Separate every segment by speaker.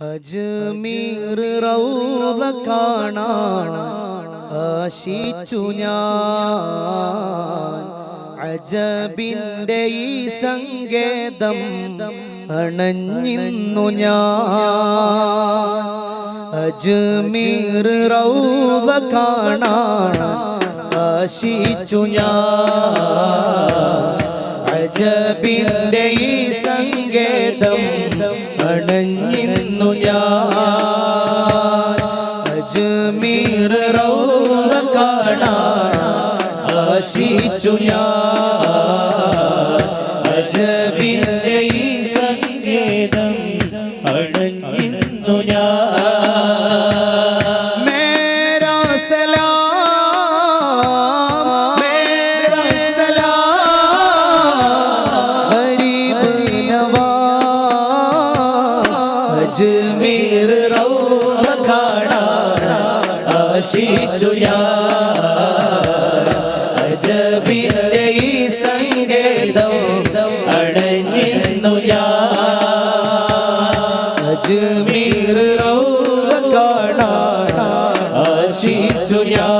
Speaker 1: അജ്മീർ റൗള കാണാൻ ആശിച്ചു ഞാൻ. അജബിന്റെ ഈ സങ്കേതം അണഞ്ഞിന്നു ഞാൻ. അജ്മീർ റൗള കാണാൻ ആശിച്ചു ഞാൻ. അജബിന്റെ ഈ സങ്കേതം അണഞ്ഞിന്നു ഞാൻ. അജ്മീർ റൗ കാണാൻ ആശിച്ചു ഞാൻ. അജ്മീർ റൗള കാണാൻ ആശിച്ചു
Speaker 2: അജബിന്റെ ഈ
Speaker 1: സംഗീതം അടഞ്ഞിരുന്നു യാ. അജ്മീർ റൗള കാണാൻ ആശിച്ചു യാ.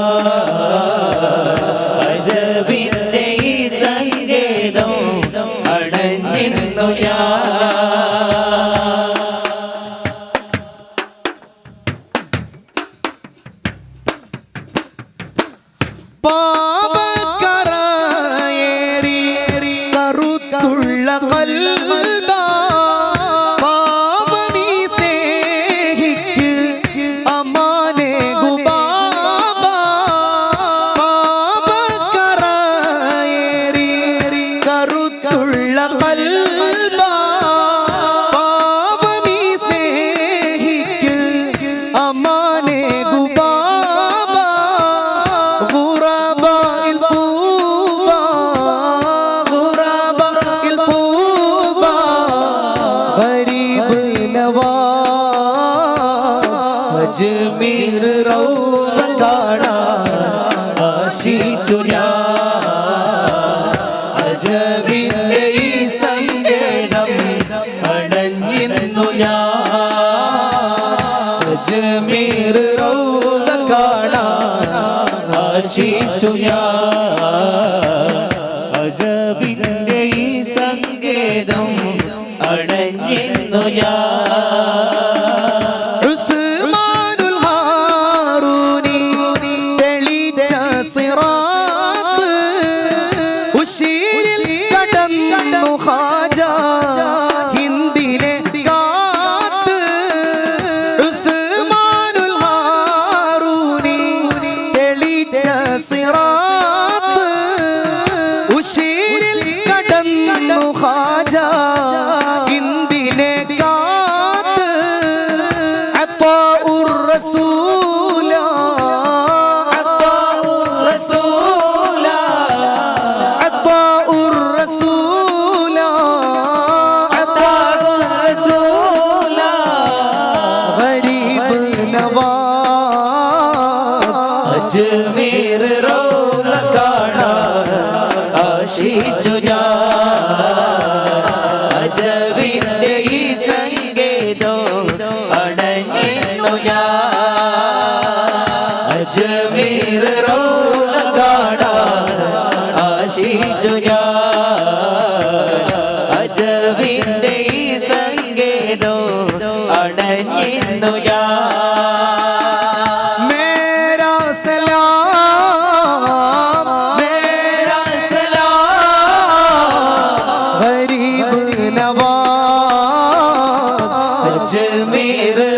Speaker 1: അജ്മീർ റൗള കാണാൻ ആശിച്ചു ഞാൻ.
Speaker 2: അജബിന്റെ ഈ സങ്കേതം അടഞ്ഞിരുന്നു ഞാൻ.
Speaker 1: അജ്മീർ റൗള കാണാൻ ആശിച്ചു
Speaker 2: ഞാൻ.
Speaker 1: റസൂല റസൂലാ റസൂലാ റസൂലാ. ഗരീബ് നവാസ്
Speaker 2: അജ്മീർ റോള കാണാ ആശിച്ച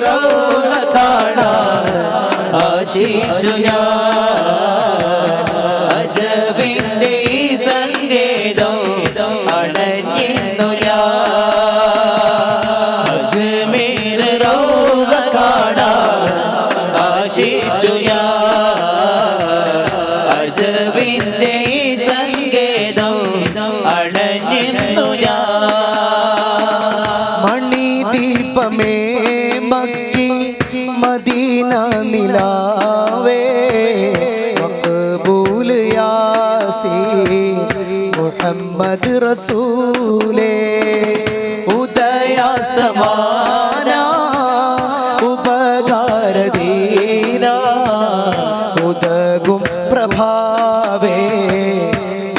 Speaker 1: റൗള കാണാൻ
Speaker 2: ആശിച്ചു ഞാൻ.
Speaker 1: മുഹമ്മദ് റസൂലേ ഉദയാസ്തമാന ഉപകാരദീന ഉദകും പ്രഭാവേ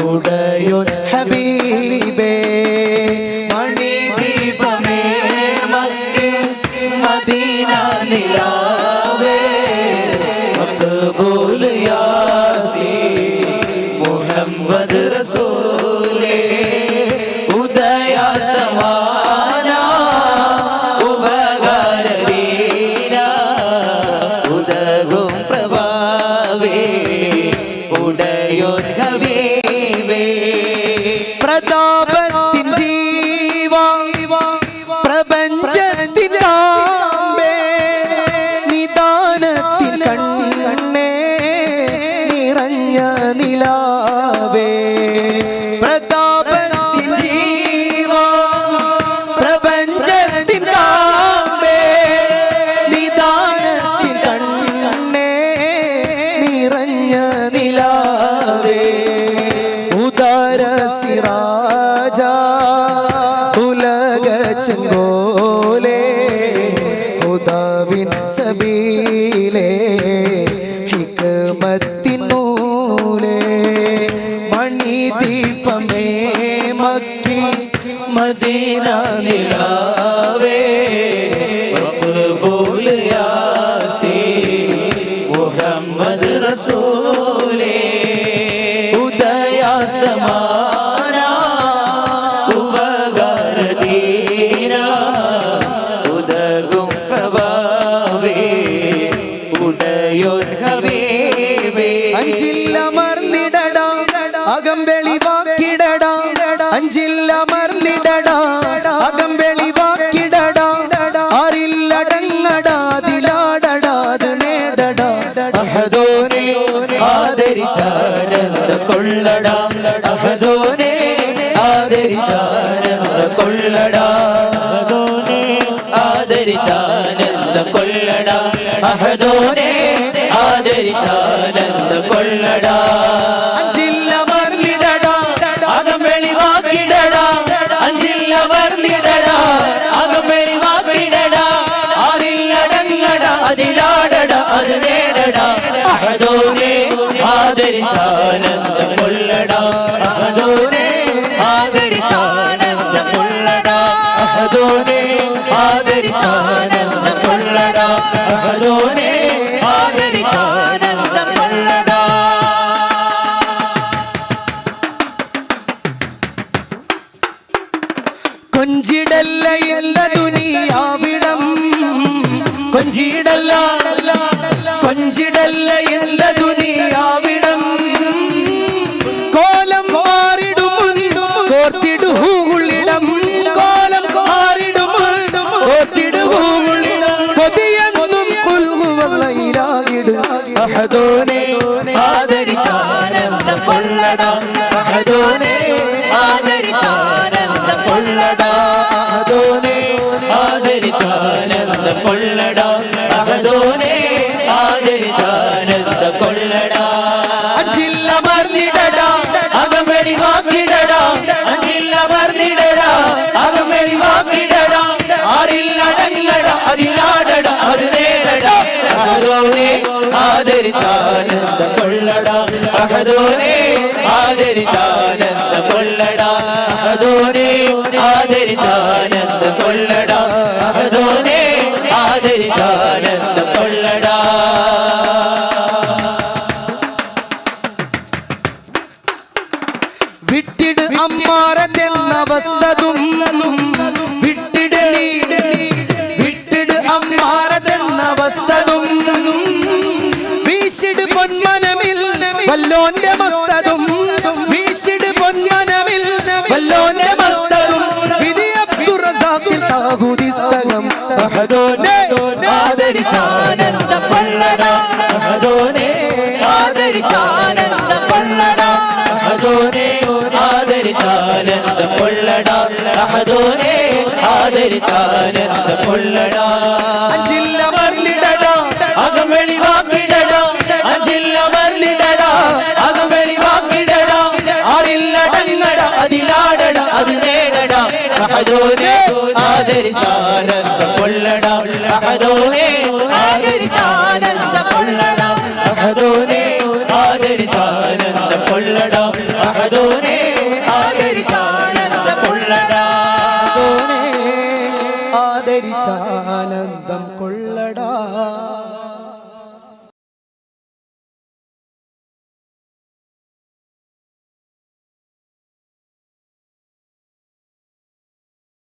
Speaker 1: ഉടയോൻ ഹബീബേ മണിദീപമേ മദീന നിലാവേ
Speaker 2: ഉദകും പ്രഭാവേ ഉടയോൻ ഹവേ
Speaker 1: പ്രതാപത്തിൻ ചെങ്കോലേ ഉദാവിൻ സബീലേ ഹിക്മത്തിനൂലേ മണിദീപമേ മക്കി മദീന നിലാവേ
Speaker 2: മക്ബൂൽ യാസീൻ മുഹമ്മദ് റസൂലേ.
Speaker 1: അകം വെളിവാക്കിടട. അഞ്ചില്ലമർന്നിടട അകം വെളിവാക്കിടട. ആരില്ലടങ്ങട അതിലാടട. അത് നേടട. അഹദോനെ
Speaker 2: ആദരിച്ചാനന്ദ കൊള്ളട അഹദോനെ ആദരിച്ചാനന്ദ കൊള്ളട dilo.
Speaker 1: കൊഞ്ചിടല്ല കൊഞ്ചിടല്ല എന്ന ദുനിയാവിടം. കോലം മാറിടും കോർത്തിടുഹൂളിടം കോലം മാറിടും കോർത്തിടുഹൂളിടം കൊതിയെന്നും കൊൽകുവയിലാകിടും അഹദോനെ
Speaker 2: ആദരിച്ചാനന്ദ കൊള്ളട അഹദോനെ ആദരിച്ചാനന്ദ കൊള്ളട
Speaker 1: അഞ്ചില്ല മർന്നിടട
Speaker 2: അകം വെളിവാക്കിടട അഞ്ചില്ല മർന്നിടട അകം വെളിവാക്കിടട ആരില്ലടങ്ങട അതിലാടട അത് നേടട അഹദോനെ ആദരിച്ചാനന്ദ കൊള്ളട അഹദോനെ ആദരിച്ചാനന്ദ കൊള്ളട അഹദോനെ ആദരിച്ചാനന്ദ കൊള്ളട അഹദോനെ ആദരിച്ചാനന്ദ കൊള്ളട
Speaker 1: വിട്ടിട് അമ്മാറതെന്നവസ്ഥതും വിട്ടിട് നീ വിട്ടിട് അമ്മാറതെന്നവസ്ഥതും വീശിട് പൊന്മനമിൽ വല്ലോന്റെ മസ്തതും വീശിട് പൊന്മനമിൽ വല്ലോന്റെ മസ്തതും വിധി അബ്ദുറസാഖിൽ താഹുദിസ്തകം
Speaker 2: ആദരിച്ചാനന്ദ പള്ളട. ആദരിച്ചാനന്ദ പള്ളട. ആദരിച്ചാനന്ദ പൊള്ളട. ആദരിച്ചാനന്ദ പൊള്ളട.
Speaker 1: അഞ്ചില്ല
Speaker 2: അഹദോനെ ആദരിച്ചാനന്ദ കൊള്ളടാ. അഹദോനെ ആദരിച്ചാനന്ദ കൊള്ളടാ. അഹദോനെ